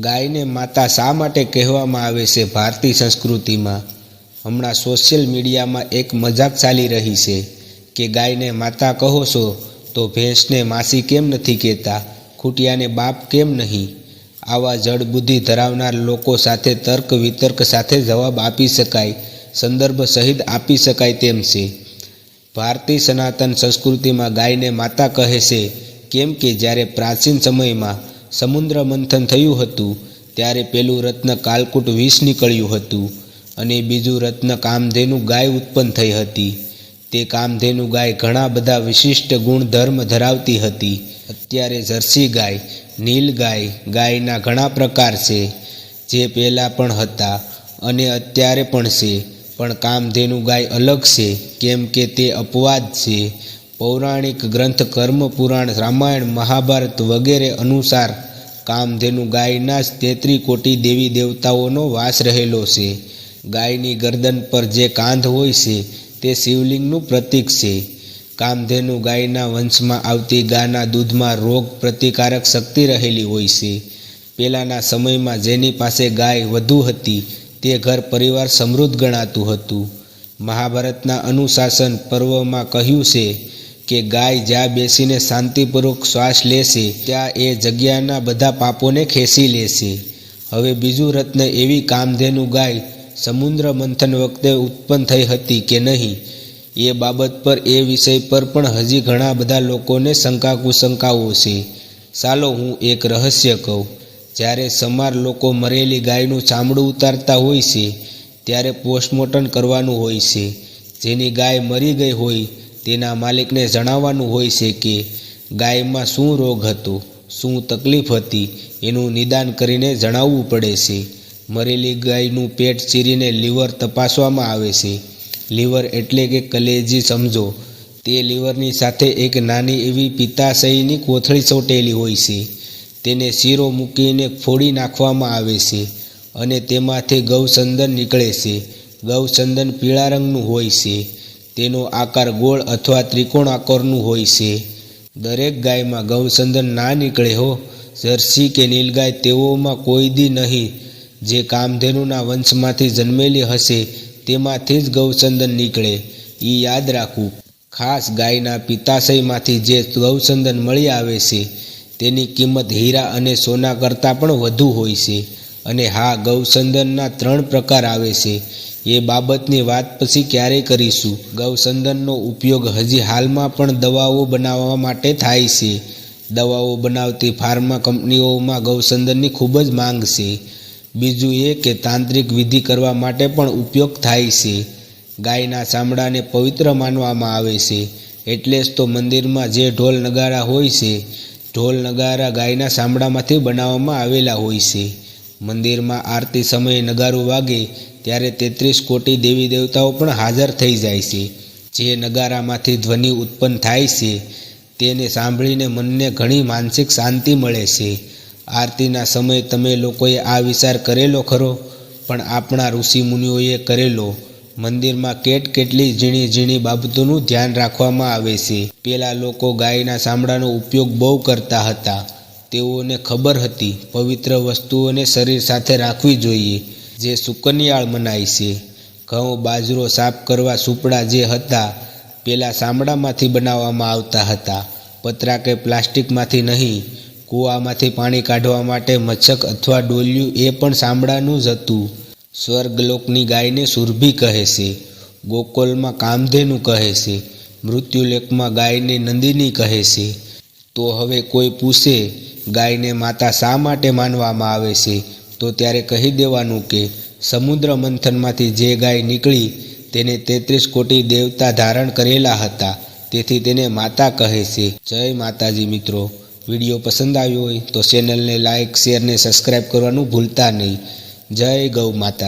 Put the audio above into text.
ગાયને માતા શા માટે કહેવામાં આવે છે ભારતીય સંસ્કૃતિમાં? હમણાં સોશિયલ મીડિયામાં એક મજાક ચાલી રહી છે કે ગાયને માતા કહો છો તો ભેંસને માસી કેમ નથી કહેતા? ખૂટિયાને બાપ કેમ નહીં? આવા જડબુદ્ધિ ધરાવનાર લોકો સાથે તર્ક વિતર્ક સાથે જવાબ આપી શકાય, સંદર્ભ સહિત આપી શકાય તેમ છે. ભારતીય સનાતન સંસ્કૃતિમાં ગાયને માતા કહે છે, કેમ કે જ્યારે પ્રાચીન સમયમાં સમુદ્ર મંથન થયું હતું, ત્યારે પેલું રત્ન કાલકૂટ વિષ નીકળ્યું હતું અને બીજું રત્ન કામધેનુ ગાય ઉત્પન્ન થઈ હતી. તે કામધેનુ ગાય ઘણા બધા વિશિષ્ટ ગુણધર્મ ધરાવતી હતી. અત્યારે જર્સી ગાય, નીલ ગાય ગાયના ઘણા પ્રકાર છે, જે પહેલાં પણ હતા અને અત્યારે પણ છે. પણ કામધેનુ ગાય અલગ છે, કેમ કે તે અપવાદ છે. પૌરાણિક ગ્રંથ, કર્મ, પુરાણ, રામાયણ, મહાભારત વગેરે અનુસાર કામધેનુ ગાયના તેત્રી કોટી દેવી દેવતાઓનો વાસ રહેલો છે. ગાયની ગરદન પર જે કાંધ હોય છે, તે શિવલિંગનું પ્રતીક છે. કામધેનુ ગાયના વંશમાં આવતી ગાના દૂધમાં રોગ પ્રતિકારક શક્તિ રહેલી હોય છે. પહેલાંના સમયમાં જેની પાસે ગાય વધુ હતી, તે ઘર પરિવાર સમૃદ્ધ ગણાતું હતું. મહાભારતના અનુશાસન પર્વમાં કહ્યું છે કે ગાય જ્યાં બેસીને શાંતિપૂર્વક શ્વાસ લેશે, ત્યાં એ જગ્યાના બધા પાપોને ખેંચી લેશે. હવે બીજું રત્ન એવી કામધેનુ ગાય સમુદ્ર મંથન વખતે ઉત્પન્ન થઈ હતી કે નહીં, એ બાબત પર એ વિષય પર પણ હજી ઘણા બધા લોકોને શંકા કુશંકાઓ છે. ચાલો હું એક રહસ્ય કહું. જ્યારે સમાર લોકો મરેલી ગાયનું ચામડું ઉતારતા હોય છે, ત્યારે પોસ્ટમોર્ટમ કરવાનું હોય છે. જેની ગાય મરી ગઈ હોય તેના માલિકને જણાવવાનું હોય છે કે, ગાયમાં શું રોગ હતો, શું તકલીફ હતી, એનું નિદાન કરીને જણાવવું પડે છે. મરેલી ગાયનું પેટ ચીરીને લીવર તપાસવામાં આવે છે. લીવર એટલે કે કલેજી, સમજો. તે લીવરની સાથે એક નાની એવી પિત્તાશયની કોથળી ચોંટેલી હોય છે. તેને શીરો મૂકીને ફોડી નાખવામાં આવે છે અને તેમાંથી ગૌસંદન નીકળે છે. ગૌસંદન પીળા રંગનું હોય છે. તેનો આકાર ગોળ અથવા ત્રિકોણ આકારનું હોય છે. દરેક ગાયમાં ગૌસંદન ના નીકળે હો. જર્સી કે નીલગાય તેઓમાં કોઈ દી નહીં. જે કામધેનુના વંશમાંથી જન્મેલી હશે, તેમાંથી જ ગૌસંદન નીકળે. એ યાદ રાખવું. ખાસ ગાયના પિત્તાશયમાંથી જે ગૌસંદન મળી આવે છે, તેની કિંમત હીરા અને સોના કરતાં પણ વધુ હોય છે. અને હા, ગૌસંદનના ત્રણ પ્રકાર આવે છે. એ બાબતની વાત પછી ક્યારેય કરીશું? ગૌસંદનનો ઉપયોગ હજી હાલમાં પણ દવાઓ બનાવવા માટે થાય છે. દવાઓ બનાવતી ફાર્મા કંપનીઓમાં ગૌસંદનની ખૂબ જ માંગ છે. બીજું એ કે તાંત્રિક વિધિ કરવા માટે પણ ઉપયોગ થાય છે. ગાયના ચામડાને પવિત્ર માનવામાં આવે છે. એટલે જ તો મંદિરમાં જે ઢોલ નગારા હોય છે, ઢોલ નગારા ગાયના ચામડામાંથી બનાવવામાં આવેલા હોય છે. મંદિરમાં આરતી સમયે નગારું વાગે ત્યારે તેત્રીસ કોટી દેવી દેવતાઓ પણ હાજર થઈ જાય છે. જે નગારામાંથી ધ્વનિ ઉત્પન્ન થાય છે, તેને સાંભળીને મનને ઘણી માનસિક શાંતિ મળે છે. આરતીના સમયે તમે લોકોએ આ વિચાર કરેલો ખરો? પણ આપણા ઋષિ મુનિઓએ કરેલો. મંદિરમાં કેટ કેટલી ઝીણી ઝીણી બાબતોનું ધ્યાન રાખવામાં આવે છે. પેલા લોકો ગાયના ચામડાનો ઉપયોગ બહુ કરતા હતા. તેઓને ખબર હતી, પવિત્ર વસ્તુઓને શરીર સાથે રાખવી જોઈએ, જે સુકન્યાળ મનાય છે. ઘઉં, બાજરો સાફ કરવા સુપડા જે હતા, પેલા ચામડામાંથી બનાવવામાં આવતા હતા. પતરા કે પ્લાસ્ટિકમાંથી નહીં, કૂવામાંથી પાણી કાઢવા માટે મચ્છક અથવા ડોલિયું એ પણ ચામડાનું જ હતું. સ્વર્ગલોકની ગાયને સુરભી કહે છે, ગોકુલમાં કામધેનું કહે છે, મૃત્યુલેખમાં ગાયને નંદિની કહે છે. તો હવે કોઈ પૂછે ગાયને માતા શા માટે માનવામાં આવે છે? તો ત્યારે કહી દેવાનું કે સમુદ્ર મંથનમાંથી જે ગાય નીકળી તેને તેત્રીસ કોટી દેવતા ધારણ કરેલા હતા. તેથી તેને માતા કહે છે. જય માતાજી મિત્રો. વીડિયો પસંદ આવ્યો હોય તો ચેનલને લાઇક શેર ને સબસ્ક્રાઈબ કરવાનું ભૂલતા નહીં. જય ગૌ માતા.